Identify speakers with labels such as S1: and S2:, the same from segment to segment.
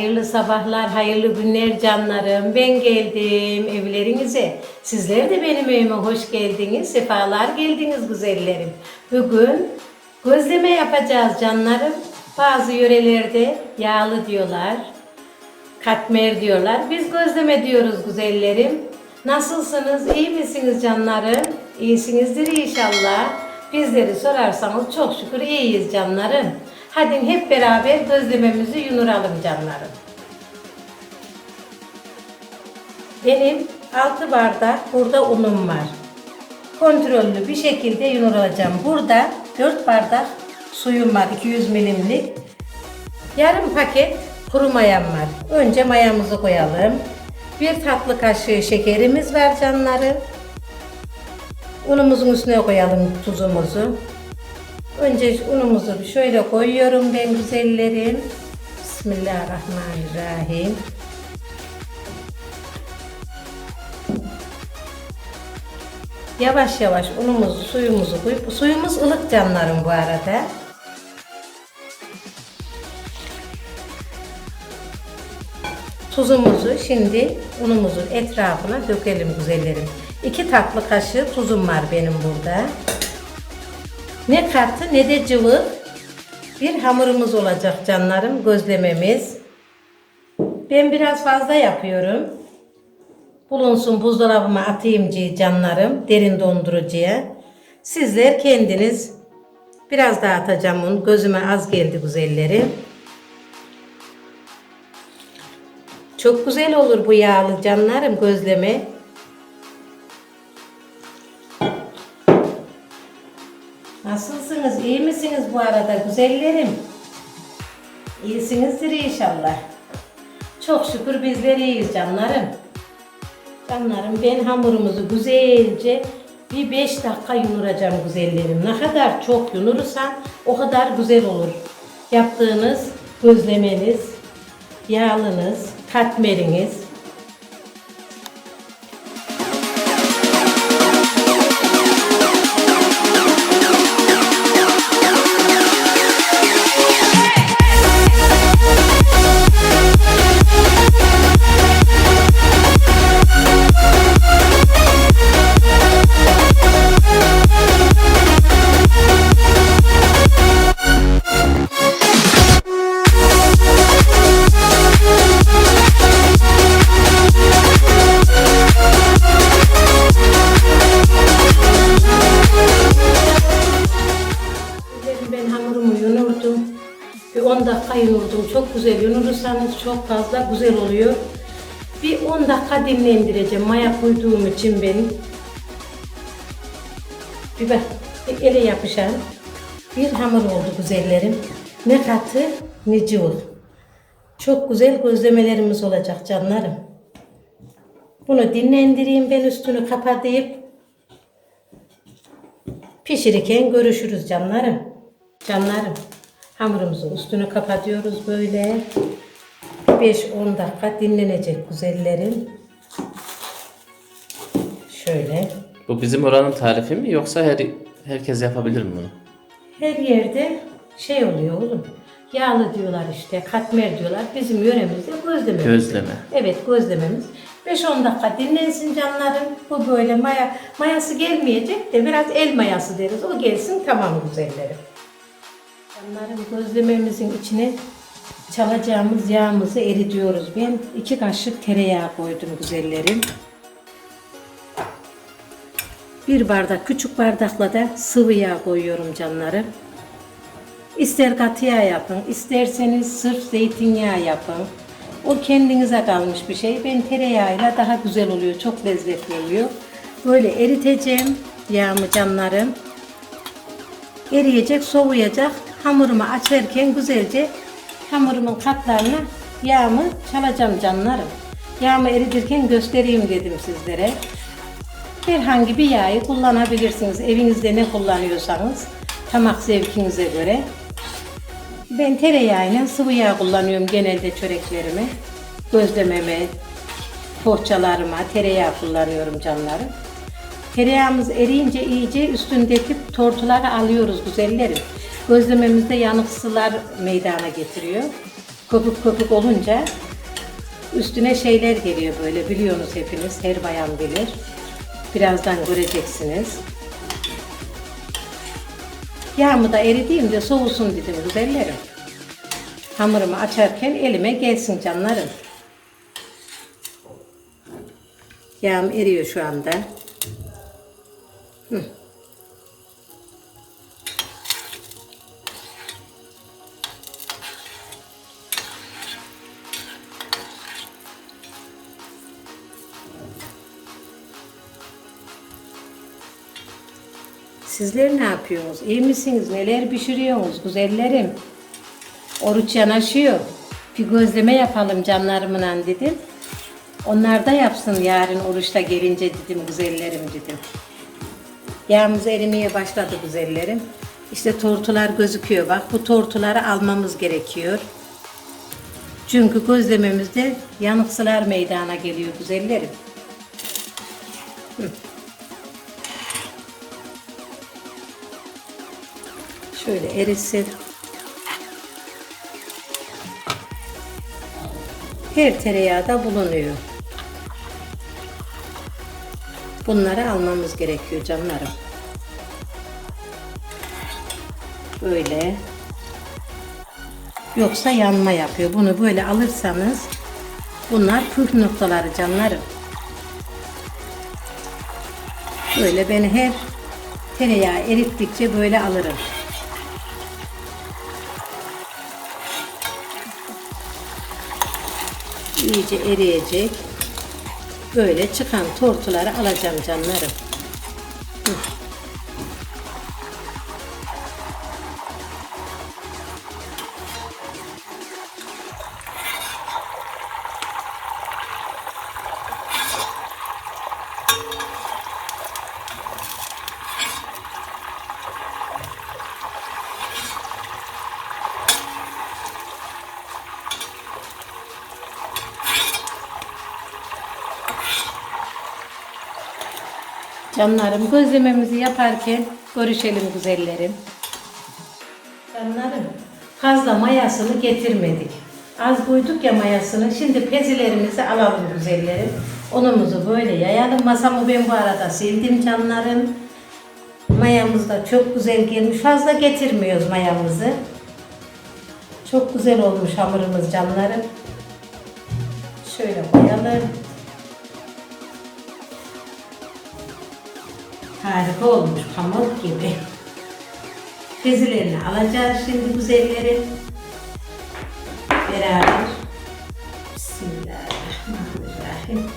S1: Hayırlı sabahlar, hayırlı günler canlarım. Ben geldim evlerinize. Sizler de benim evime hoş geldiniz. Sefalar geldiniz güzellerim. Bugün gözleme yapacağız canlarım. Bazı yörelerde yağlı diyorlar. Katmer diyorlar. Biz gözleme diyoruz güzellerim. Nasılsınız? İyi misiniz canlarım? İyisinizdir inşallah. Bizleri sorarsanız çok şükür iyiyiz canlarım. Hadi hep beraber gözlememizi yunuralım canlarım. Benim 6 bardak burada unum var. Kontrollü bir şekilde yunuracağım. Burada 4 bardak suyum var 200 milimlik. Yarım paket kuru mayam var. Önce mayamızı koyalım. Bir tatlı kaşığı şekerimiz var canlarım. Unumuzun üstüne koyalım tuzumuzu. Önce unumuzu şöyle koyuyorum ben güzellerim. Bismillahirrahmanirrahim. Yavaş yavaş unumuzu, suyumuzu koyup, suyumuz ılık canlarım bu arada. Tuzumuzu şimdi unumuzun etrafına dökelim güzellerim. 2 tatlı kaşığı tuzum var benim burada. Ne katı ne de cıvık bir hamurumuz olacak canlarım gözlememiz. Ben biraz fazla yapıyorum. Bulunsun buzdolabıma atayım canlarım derin dondurucuya. Sizler kendiniz biraz daha atacağım onu. Gözüme az geldi güzellerim. Çok güzel olur bu yağlı canlarım gözleme. Nasılsınız? İyi misiniz bu arada güzellerim? İyisinizdir inşallah. Çok şükür bizler iyiyiz canlarım. Canlarım ben hamurumuzu güzelce bir 5 dakika yunuracağım güzellerim. Ne kadar çok yunurursan o kadar güzel olur. Yaptığınız gözlemeniz, yağlınız, katmeriniz, çok fazla güzel oluyor. Bir 10 dakika dinlendireceğim. Maya koyduğum için benim. Bir bak, bir ele yapışan bir hamur oldu güzellerim. Ne katı ne cıvık. Çok güzel gözlemelerimiz olacak canlarım. Bunu dinlendireyim ben üstünü kapatayım. Pişirirken görüşürüz canlarım. Canlarım. Hamurumuzun üstünü kapatıyoruz böyle. 5-10 dakika dinlenecek güzellerim. Şöyle.
S2: Bu bizim oranın tarifi mi yoksa her herkes yapabilir mi bunu?
S1: Her yerde şey oluyor oğlum. Yağlı diyorlar işte, katmer diyorlar. Bizim yöremizde gözleme.
S2: Gözleme.
S1: Evet gözlememiz. 5-10 dakika dinlensin canlarım. Bu böyle maya, mayası gelmeyecek de biraz el mayası deriz. O gelsin tamam güzellerim. Canlarım gözlememizin içine çalacağımız yağımızı eritiyoruz. Ben iki kaşık tereyağı koydum güzellerim. Bir bardak küçük bardakla da sıvı yağ koyuyorum canlarım. İster katı yağ yapın, isterseniz sırf zeytinyağı yapın. O kendinize kalmış bir şey. Ben tereyağıyla daha güzel oluyor, çok lezzetli oluyor. Böyle eriteceğim yağımı canlarım. Eriyecek, soğuyacak. Hamurumu açarken güzelce hamurumun katlarına yağımı çalacağım canlarım. Yağımı eritirken göstereyim dedim sizlere. Herhangi bir yağı kullanabilirsiniz. Evinizde ne kullanıyorsanız tamak zevkinize göre. Ben tereyağıyla sıvı yağ kullanıyorum genelde çöreklerime. Gözlememe, poğaçalarıma tereyağı kullanıyorum canlarım. Tereyağımız eriyince iyice üstündeki tortuları alıyoruz güzellerim. Gözlememizde yanık sular meydana getiriyor. Köpük köpük olunca üstüne şeyler geliyor böyle biliyorsunuz hepiniz. Her bayan bilir. Birazdan göreceksiniz. Yağımı da eriteyim de soğusun dedim güzellerim. Hamurumu açarken elime gelsin canlarım. Yağım eriyor şu anda. Hı. Sizler ne yapıyorsunuz? İyi misiniz? Neler pişiriyorsunuz güzellerim? Oruç yanaşıyor. Bir gözleme yapalım canlarımla dedim. Onlar da yapsın yarın oruçta gelince dedim güzellerim dedim. Yağımız erimeye başladı güzellerim. İşte tortular gözüküyor bak. Bu tortuları almamız gerekiyor. Çünkü gözlememizde yanıksılar meydana geliyor güzellerim. Şöyle erisin. Her tereyağda bulunuyor. Bunları almamız gerekiyor canlarım. Böyle. Yoksa yanma yapıyor. Bunu böyle alırsanız bunlar püf noktaları canlarım. Böyle ben her tereyağı erittikçe böyle alırım. İyice eriyecek. Böyle çıkan tortuları alacağım canlarım. Canlarım gözlememizi yaparken görüşelim güzellerim. Canlarım fazla mayasını getirmedik. Az koyduk ya mayasını. Şimdi pezilerimizi alalım güzellerim. Unumuzu böyle yayalım. Masamı ben bu arada sildim canlarım. Mayamız da çok güzel gelmiş. Fazla getirmiyoruz mayamızı. Çok güzel olmuş hamurumuz canlarım. Şöyle koyalım. Harika olmuş pamuk gibi. Pezilerini alacağız şimdi güzellerim. Beraber. Bismillahirrahmanirrahim.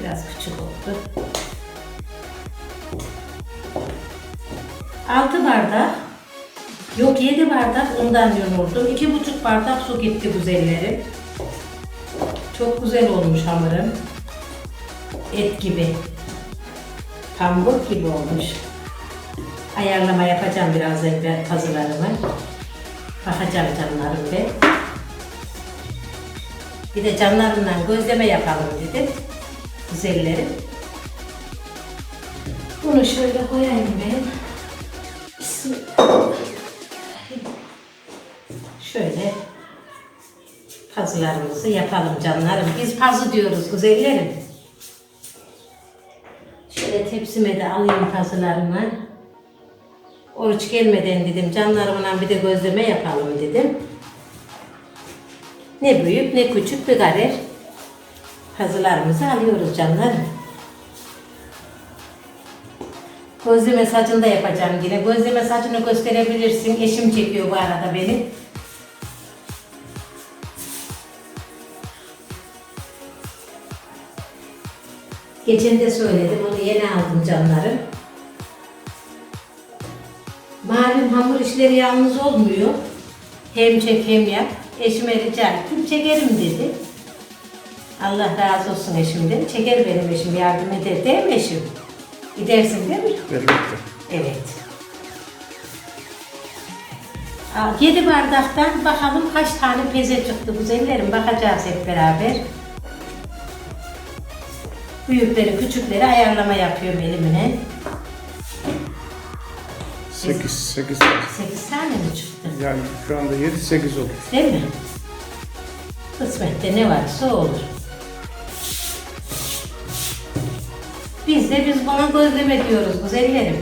S1: Biraz küçük oldu. 6 bardak yok 7 bardak undan yoğurdum. 2,5 bardak su gitti güzellerim. Çok güzel olmuş hamurum. Et gibi. Pamuk gibi olmuş. Ayarlama yapacağım biraz evvel pazılarımı. Bakacağım canlarım be. Bir de canlarımla gözleme yapalım dedim. Güzellerim. Bunu şöyle koyayım ben. Şöyle pazılarımızı yapalım canlarım. Biz pazı diyoruz güzellerim. Şöyle tepsime de alayım pazılarımı. Oruç gelmeden dedim canlarımla bir de gözleme yapalım dedim. Ne büyük ne küçük bir karer. Pazılarımızı alıyoruz canlarım. Gözleme saçını da yapacağım yine. Gözleme saçını gösterebilirsin. Eşim çekiyor bu arada beni. Geçen de söyledim, onu yeni aldım canlarım. Malum hamur işleri yalnız olmuyor. Hem çek hem yap. Eşime rica ettim, çekerim dedi. Allah razı olsun eşimden. Çeker benim eşim, yardım eder değil mi eşim? Gidersin değil mi?
S2: Elbette.
S1: Evet. Aa, Yedi bardaktan bakalım kaç tane peze çıktı güzellerim. Bakacağız hep beraber. Büyükleri küçükleri ayarlama yapıyorum elimine.
S3: 8, 8
S1: Sekiz tane mi çıktı?
S3: yani şu anda 7, 8 olur.
S1: Değil mi? Kısmette ne varsa olur. Biz de biz buna gözleme diyoruz güzellerim.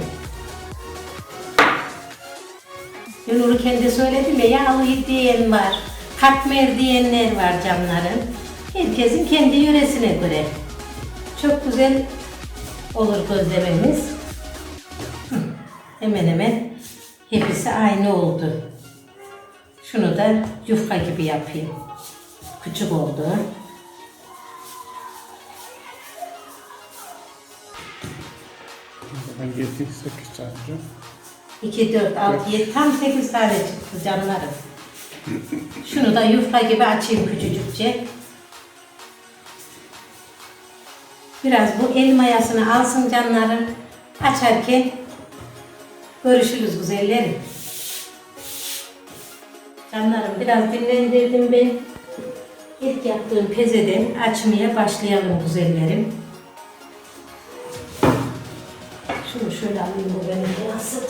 S1: Yunur'u kendi söyledim ya yağlı diyen var, katmer diyenler var canlarım. Herkesin kendi yöresine göre. Çok güzel olur gözlememiz. Hemen hemen hepsi aynı oldu. Şunu da yufka gibi yapayım. Küçük oldu.
S3: Ben 7 8 tane.
S1: 2, 4, 6, 7, tam 8 tane çıktı canlarım. Şunu da yufka gibi açayım küçücükçe. Biraz bu el mayasını alsın canlarım. Açarken görüşürüz güzellerim. Canlarım biraz dinlendirdim ben. İlk yaptığım pezeden açmaya başlayalım güzellerim. Şunu şöyle alayım bu benim nasıl?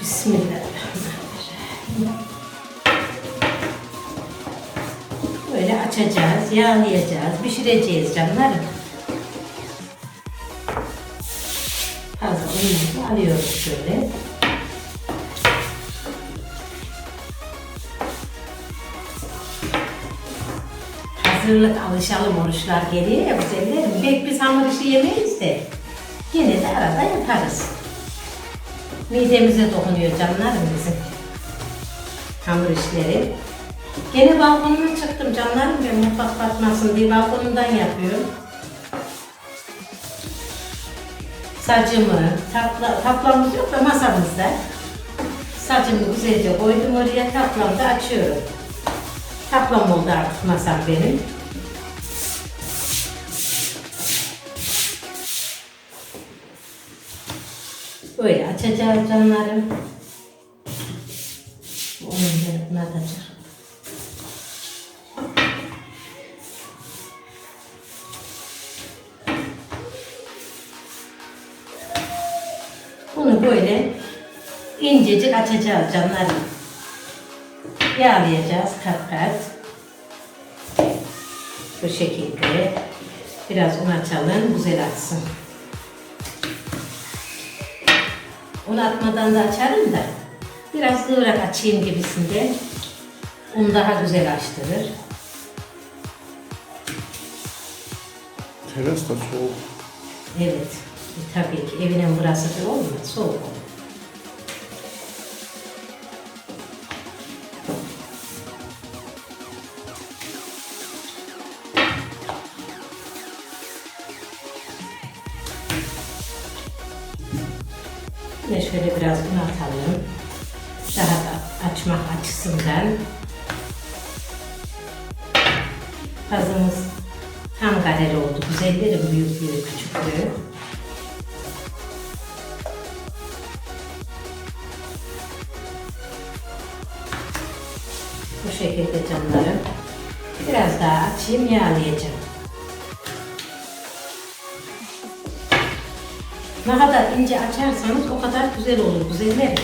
S1: Bismillahirrahmanirrahim. Böyle açacağız, yağlayacağız, pişireceğiz canlarım. Fazla unumuzu alıyoruz şöyle. Hazırlık alışalım oruçlar geliyor ya güzellerim. Pek biz hamur işi yemeyiz de. Yine de arada yaparız. Midemize dokunuyor canlarım bizim. Hamur işleri. Gene balkonuma çıktım canlarım ben mutfak batmasın diye balkonumdan yapıyorum. Sacımı, tapla, taplamız yok da masamızda. Sacımı güzelce koydum oraya, taplamı da açıyorum. Taplam oldu artık masam benim. Böyle açacağız canlarım. Onun yerine atacağım. Bunu böyle incecik açacağız canlarım. Yağlayacağız kat kat. Bu şekilde. Biraz un açalım, güzel açsın. Un atmadan da açarım da biraz kıvrak açayım gibisinde. Un daha güzel açtırır.
S3: Teras da soğuk.
S1: Evet. Tabii ki evinin burası da olmaz. Soğuk olur. Ne kadar ince açarsanız o kadar güzel olur, güzeller.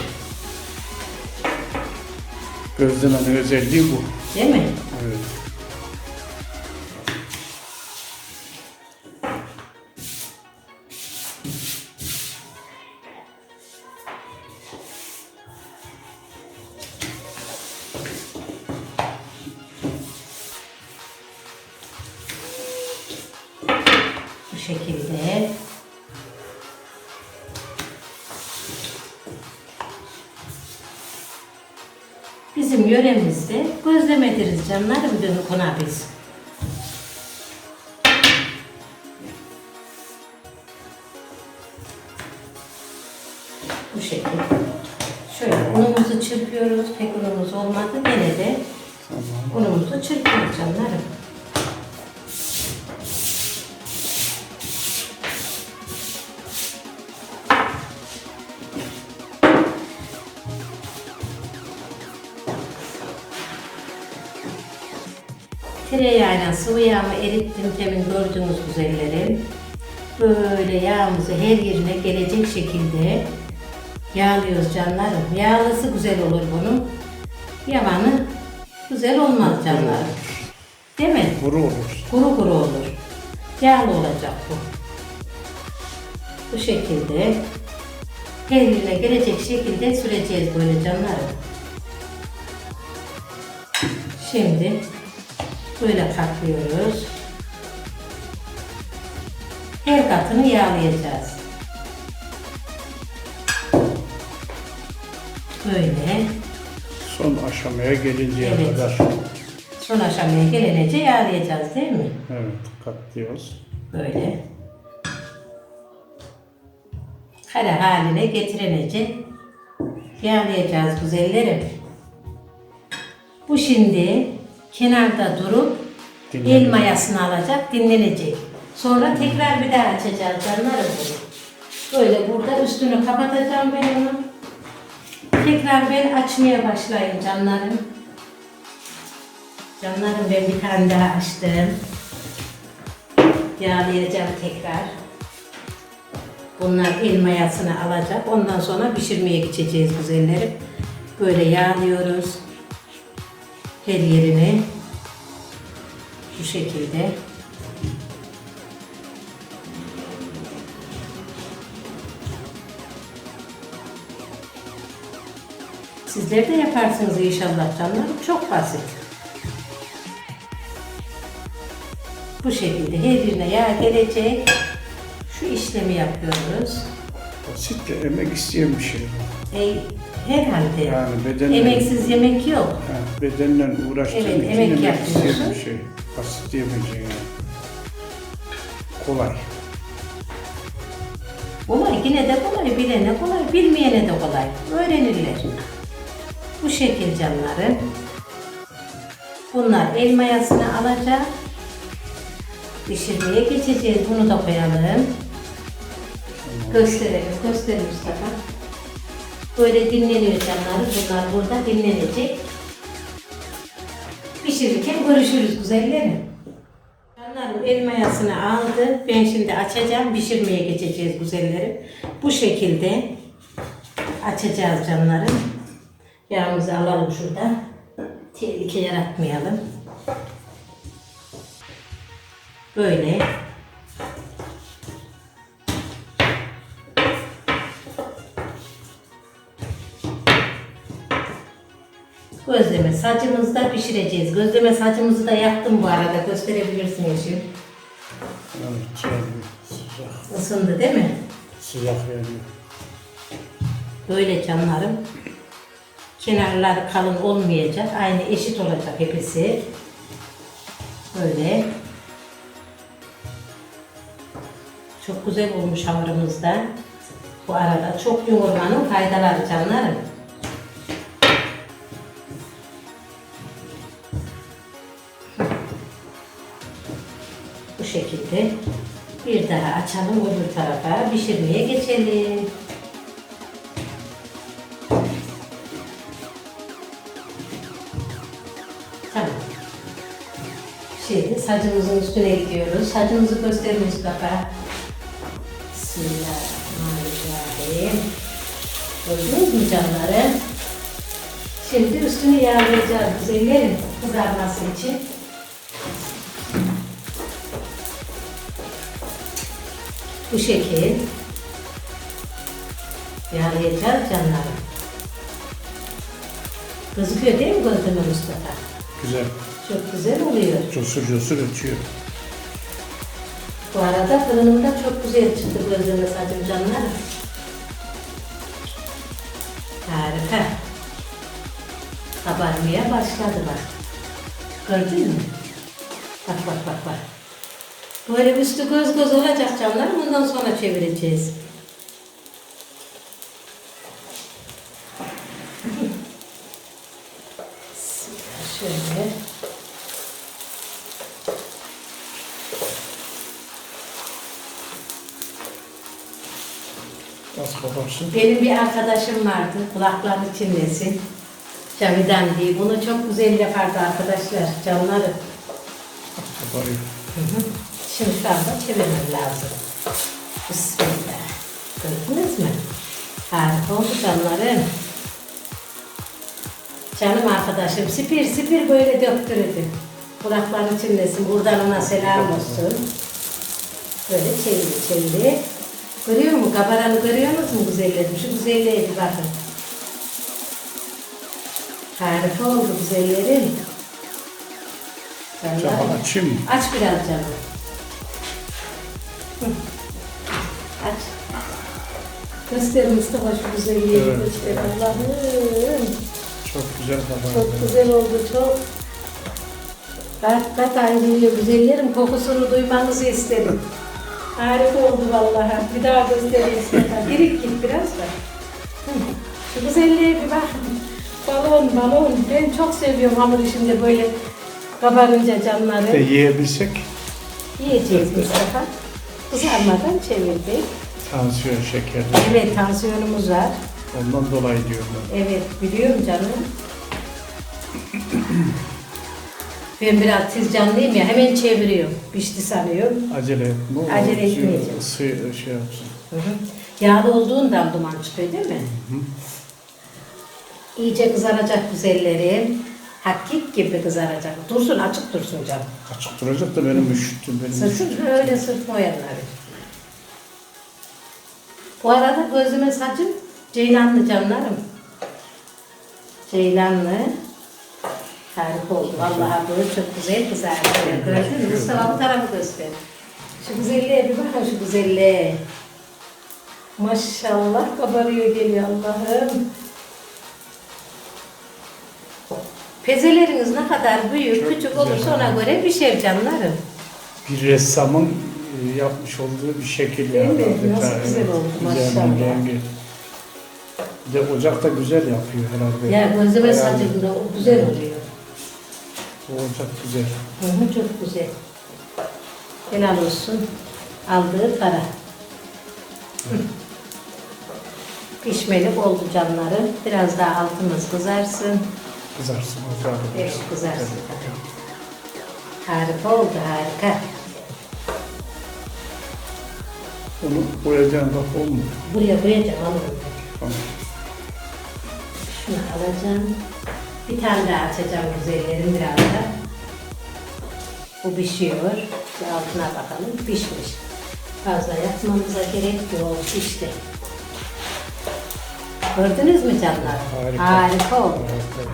S3: Gözlemenin özelliği bu.
S1: Değil mi?
S3: Evet.
S1: Biz. Bu şekilde. Şöyle unumuzu çırpıyoruz. Pek unumuz olmadı. Gene de unumuzu çırpıyoruz canlarım. Tereyağıyla sıvı yağımı erittim demin gördüğünüz güzellerim. Böyle yağımızı her yerine gelecek şekilde yağlıyoruz canlarım. Yağlısı güzel olur bunun. Yavanı güzel olmaz canlarım. Değil mi?
S3: Kuru olur.
S1: Kuru kuru olur. Yağlı olacak bu. Bu şekilde her yerine gelecek şekilde süreceğiz böyle canlarım. Şimdi böyle katlıyoruz. Her katını yağlayacağız. Böyle
S3: Son aşamaya gelinceye
S1: Evet.
S3: kadar.
S1: son aşamaya gelince yağlayacağız değil mi?
S3: Evet katlıyoruz.
S1: Böyle. Kare haline getirince yağlayacağız güzellerim. Bu şimdi kenarda durup
S3: Dinlenecek.
S1: el mayasını alacak, dinlenecek. Sonra tekrar bir daha açacağız canlarım bunu. Böyle burada üstünü kapatacağım ben onu. Tekrar ben açmaya başlayayım canlarım. Canlarım ben bir tane daha açtım. Yağlayacağım tekrar. Bunlar el mayasını alacak. Ondan sonra pişirmeye geçeceğiz güzellerim. Böyle yağlıyoruz. Her yerini. Bu şekilde. Sizler de yaparsınız inşallah canlarım. Çok basit. Bu şekilde her birine yağ gelecek. Şu işlemi yapıyoruz.
S3: Basit de emek isteyen bir şey.
S1: E, herhalde.
S3: Yani bedenle,
S1: Emeksiz yemek yok.
S3: yani bedenle uğraştığın
S1: Evet,
S3: için
S1: emek
S3: emek isteyen
S1: yapıyorsun.
S3: bir şey. Basit diyemeyeceğin yani. Kolay.
S1: Kolay yine de kolay, bilene kolay, bilmeyene de kolay. Öğrenirler. Bu şekil canları. Bunlar el mayasını alacak. Pişirmeye geçeceğiz. Bunu da koyalım. Gösterelim, gösterelim Mustafa. Böyle dinleniyor canları. Bunlar burada dinlenecek. Pişirirken görüşürüz güzellerim. Canlarım el mayasını aldı. Ben şimdi açacağım. Pişirmeye geçeceğiz güzellerim. Bu şekilde açacağız canlarım. Yağımızı alalım şurada. Tehlike yaratmayalım. Böyle. Gözleme sacımızda pişireceğiz. Gözleme sacımızı da yaktım bu arada. Gösterebilirsin eşim.
S3: Evet, yani sıcak,
S1: Isındı değil mi?
S3: sıcak veriyor.
S1: Böyle canlarım. Kenarları kalın olmayacak. Aynı eşit olacak hepsi. Böyle. Çok güzel olmuş hamurumuz da. Bu arada çok yoğurmanın faydaları canlarım. Şekilde bir daha açalım öbür tarafa pişirmeye geçelim. Tamam. Şimdi sacımızın üstüne gidiyoruz. Sacımızı göster Mustafa. Bismillahirrahmanirrahim. Gördünüz mü canları? Şimdi üstünü yağlayacağız güzellerim kızarması için. Bu şekil yağlayacağız canlarım. Gözüküyor değil mi gözleme Mustafa?
S3: Güzel.
S1: Çok güzel oluyor.
S3: Cosur cosur ötüyor.
S1: Bu arada fırınımda çok güzel çıktı gözleme sacım canlarım. Harika. Kabarmaya başladı bak. Gördün mü? Bak bak bak bak. Böyle üstü göz göz olacak canlarım. Bundan sonra çevireceğiz. Şöyle. Benim bir arkadaşım vardı, kulaklarını çinlesin. Cavidan diye. Bunu çok güzel yapardı arkadaşlar, canları.
S3: Kabarıyor.
S1: Şimdi anda çevirmem lazım. Bismillah. Gördünüz mü? Harika oldu canlarım. Canım arkadaşım sipir sipir böyle döktürdü. Kulakları çınlasın. Buradan ona selam olsun. Böyle çeviri çeviri. Görüyor musun? Kabaranı görüyor musun güzellerim? Şu güzelliğe bir bakın. Harika oldu güzellerim. Vallahi.
S3: Mı?
S1: Aç biraz canım. Hı. Aç. Göster Mustafa şu güzelliği
S3: Evet.
S1: göster Allah'ım.
S3: Çok güzel kabardı.
S1: Çok güzel oldu çok. Kat kat ayrılıyor güzellerim. Kokusunu duymanızı isterim. Harika oldu vallahi. Bir daha göstereyim istedim. Girik git biraz da. Hı. Şu güzelliğe bir bak. Balon balon. Ben çok seviyorum hamur işinde böyle kabarınca canları.
S3: yiyebilsek
S1: Yiyeceğiz Mustafa. Kızarmadan çevirdik.
S3: tansiyon şekeri.
S1: Evet tansiyonumuz var.
S3: Ondan dolayı diyorum ben.
S1: Evet biliyorum canım. Ben biraz tiz canlıyım ya hemen çeviriyorum. Pişti sanıyorum.
S3: Acele etme.
S1: Acele
S3: suyu-
S1: etmeyeceğim.
S3: Sı şey yapsın.
S1: Yağlı olduğundan duman çıkıyor değil mi? İyice kızaracak güzellerim. Hakik gibi kızaracak. Dursun açık dursun canım.
S3: Açık duracak da benim üşüttüm. Benim.
S1: Sırtın öyle sırtma oyanları. Bu arada gözüme saçım ceylanlı canlarım. Ceylanlı. Harika oldu. Vallahi böyle çok güzel kızardı. Gördün mü? Mustafa bu tarafı göster. Şu güzelliğe bir bakın şu güzelliğe. Maşallah kabarıyor geliyor Allah'ım. Pezeleriniz ne kadar büyük,
S3: Çok
S1: küçük
S3: güzel.
S1: olursa ona göre bir şey canlarım.
S3: Bir ressamın e, yapmış olduğu bir şekil
S1: Değil
S3: yani.
S1: mi?
S3: adeta,
S1: Nasıl güzel oldu, maşallah.
S3: rengi. Bir de ocak da güzel yapıyor herhalde.
S1: Ya
S3: Yani
S1: saçımda o güzel oluyor.
S3: O ocak güzel.
S1: Hı hı, çok güzel. Helal olsun. Aldığı para. Pişmelik oldu canlarım. Biraz daha altımız kızarsın.
S3: Kızarsın.
S1: Evet, kızarsın. Harika oldu harika.
S3: Onu koyacağın bak olmuyor.
S1: Buraya koyacağım alalım.
S3: Tamam.
S1: Şunu alacağım. Bir tane daha açacağım güzellerim birazdan. Bu pişiyor. Bir altına bakalım. Pişmiş. Fazla yapmamıza gerek yok. Pişti. Gördünüz mü canlar?
S3: Harika.
S1: Harika oldu.
S3: Harika.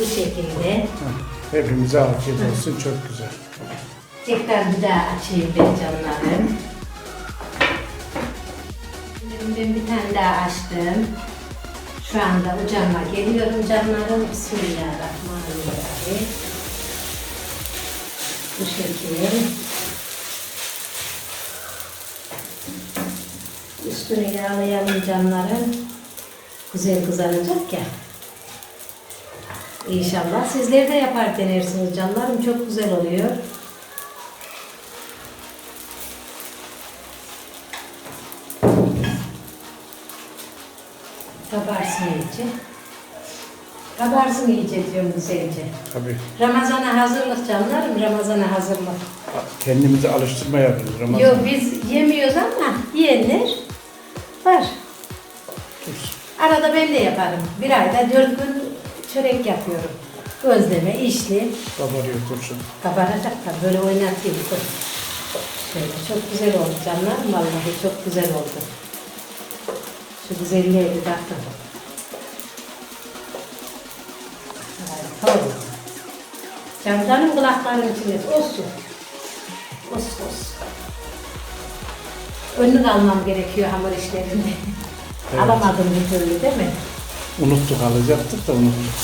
S1: Bu şekilde.
S3: Hepimize afiyet olsun. Çok güzel.
S1: Tekrar bir daha açayım ben canlarım. Şimdi ben bir tane daha açtım. Şu anda ocağıma geliyorum canlarım. Bismillahirrahmanirrahim. Bu şekilde. Üstünü yağlayalım canlarım. Güzel kızaracak ya. İnşallah sizler de yapar denersiniz canlarım. Çok güzel oluyor. Kabarsın iyice. Kabarsın iyice diyorum güzelce.
S3: Tabii.
S1: Ramazana hazırlık canlarım, Ramazana hazırlık.
S3: Kendimizi alıştırma yapıyoruz. Ramazan.
S1: Yok biz yemiyoruz ama yiyenler var. Arada ben de yaparım. Bir ayda dört gün çörek yapıyorum. Gözleme, işli,
S3: Kabarıyor dursun.
S1: kabaracak da böyle oynatayım. Şöyle çok güzel oldu canlarım vallahi çok güzel oldu. Şu güzelliğe bir bakın. Harika oldu. Camdanın kulaklarının içinde olsun. Olsun olsun. Önlük almam gerekiyor hamur işlerinde.
S3: Evet.
S1: Alamadım bir türlü değil mi?
S3: Unuttuk alacaktık da unuttuk.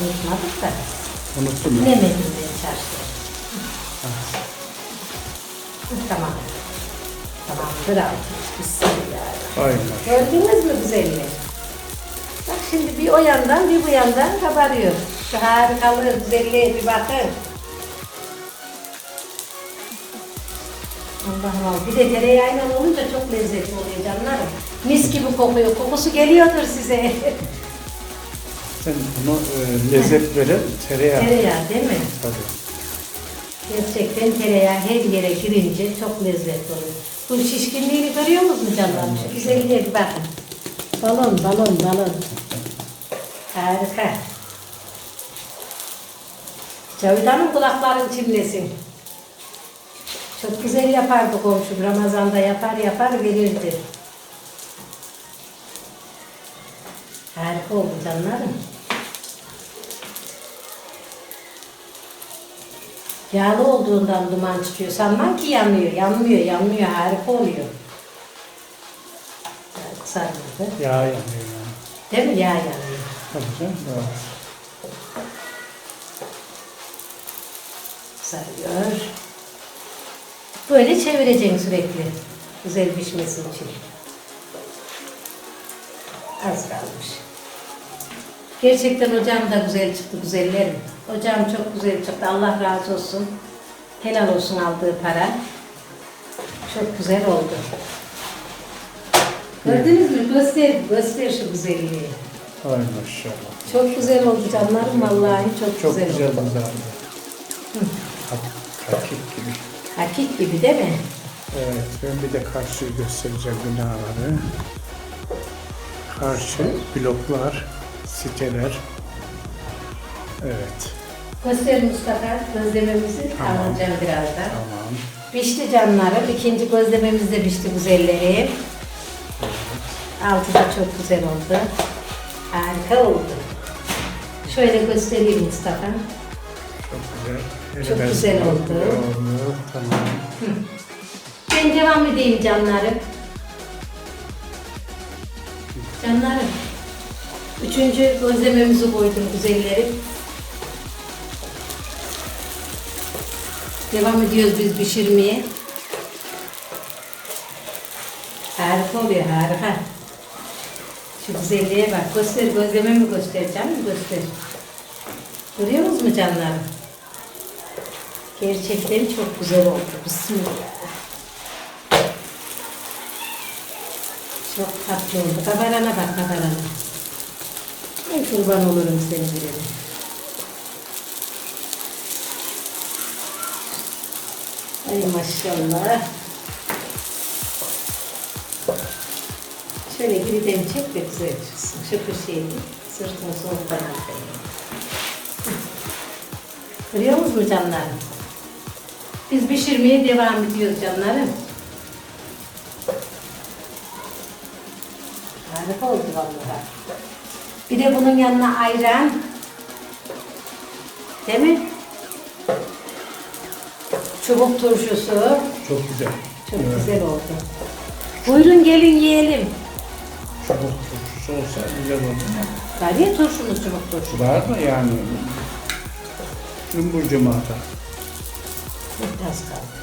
S1: Unutmadık da.
S3: Unuttum ya.
S1: Bilemedim ben çarşıda. Hı, Tamam. Tamamdır artık. Bismillah.
S3: Aynen.
S1: Gördünüz mü güzelliği? Bak şimdi bir o yandan bir bu yandan kabarıyor. Şu harikalığı, güzelliğe bir bakın. Allah'ım Allah. Bir de tereyağıyla olunca çok lezzetli oluyor canlarım. Mis gibi kokuyor. Kokusu geliyordur size.
S3: Sen bunu e, lezzet veren tereyağı.
S1: Tereyağı değil mi?
S3: Tabii.
S1: Gerçekten tereyağı her yere girince çok lezzetli oluyor. Bu şişkinliğini görüyor musunuz canlarım? Şu güzelliğe bir bakın. Balon, balon, balon. Harika. Cavidan'ın kulakların çimlesin. Çok güzel yapardı komşum. Ramazan'da yapar yapar verirdi. Harika oldu canlarım. Yağlı olduğundan duman çıkıyor. Sanmam ki yanmıyor. Yanmıyor, yanmıyor. Harika oluyor. Kısarmadı.
S3: Yağ yanıyor yani.
S1: Değil mi? Yağ yanıyor.
S3: Tabii canım. Evet.
S1: sarıyor. Böyle çevireceksin sürekli. Güzel pişmesi için. Az kalmış. Gerçekten ocağım da güzel çıktı güzellerim. Ocağım çok güzel çıktı. Allah razı olsun. Helal olsun aldığı para. Çok güzel oldu. Gördünüz mü? Göster, göster şu güzelliği.
S3: Ay maşallah.
S1: Çok güzel oldu canlarım vallahi çok,
S3: Çok
S1: güzel,
S3: güzel
S1: oldu.
S3: kızardı. Kak- Kakik gibi.
S1: Hakik gibi değil mi?
S3: Evet, ben bir de karşıyı göstereceğim binaları. Karşı bloklar, siteler. Evet,
S1: Göster Mustafa gözlememizi
S3: Tamam.
S1: alacağım birazdan.
S3: tamam.
S1: Pişti canlarım. İkinci gözlememiz de pişti güzellerim. Altı da çok güzel oldu. Harika oldu. Şöyle göstereyim Mustafa.
S3: Çok güzel.
S1: Çok
S3: Eline
S1: güzel oldu.
S3: Oldu, Tamam.
S1: Ben devam edeyim canlarım. Canlarım. Üçüncü gözlememizi koydum güzellerim. Devam ediyoruz biz pişirmeye. Harika oluyor harika. Şu güzelliğe bak. Göster gözlememi göstereceğim mi? Göster. Görüyor musunuz canlarım? Gerçekten çok güzel oldu. Bismillah. Çok tatlı oldu. Kabarana bak kabarana. Ay kurban olurum seni birine. Ay maşallah. Şöyle giriden çek de güzel çıksın. Şu köşeyi sırtını soğuktan atayım. Görüyor musunuz canlarım? Biz pişirmeye devam ediyoruz canlarım. Harika oldu vallahi. Bir de bunun yanına ayran. Değil mi? Çubuk turşusu.
S3: Çok güzel.
S1: Çok
S3: Evet.
S1: güzel oldu. Buyurun gelin yiyelim.
S3: Çubuk turşusu olsa güzel olur.
S1: Var ya turşumuz çubuk turşu.
S3: Var da yani cümbür cemaata.
S1: Çok az kaldı.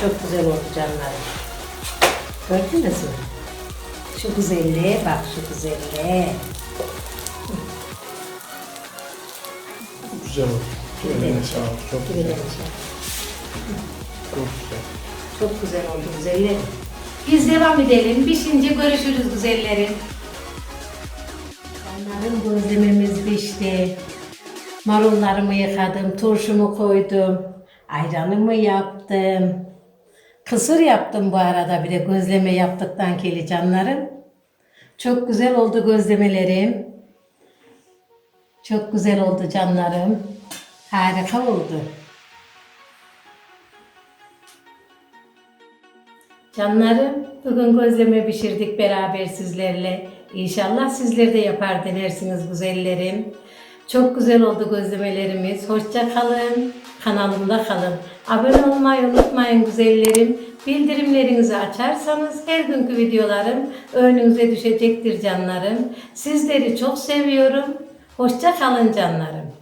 S1: Çok güzel oldu canlarım. Gördünüz mü? Şu güzelliğe bak şu güzelliğe.
S3: Güzel oldu. Eline sağlık. Çok Güzel
S1: oldu.
S3: Çok güzel.
S1: Çok güzel oldu güzellerim. Biz devam edelim. Pişince görüşürüz güzellerim. Onların gözlememiz pişti. Marullarımı yıkadım, turşumu koydum. Ayranımı yaptım. Kısır yaptım bu arada bir de gözleme yaptıktan keli canlarım. Çok güzel oldu gözlemelerim. Çok güzel oldu canlarım. Harika oldu. Canlarım, bugün gözleme pişirdik beraber sizlerle. İnşallah sizler de yapar denersiniz güzellerim. Çok güzel oldu gözlemelerimiz. Hoşça kalın, kanalımda kalın. Abone olmayı unutmayın güzellerim. Bildirimlerinizi açarsanız her günkü videolarım önünüze düşecektir canlarım. Sizleri çok seviyorum. Hoşça kalın canlarım.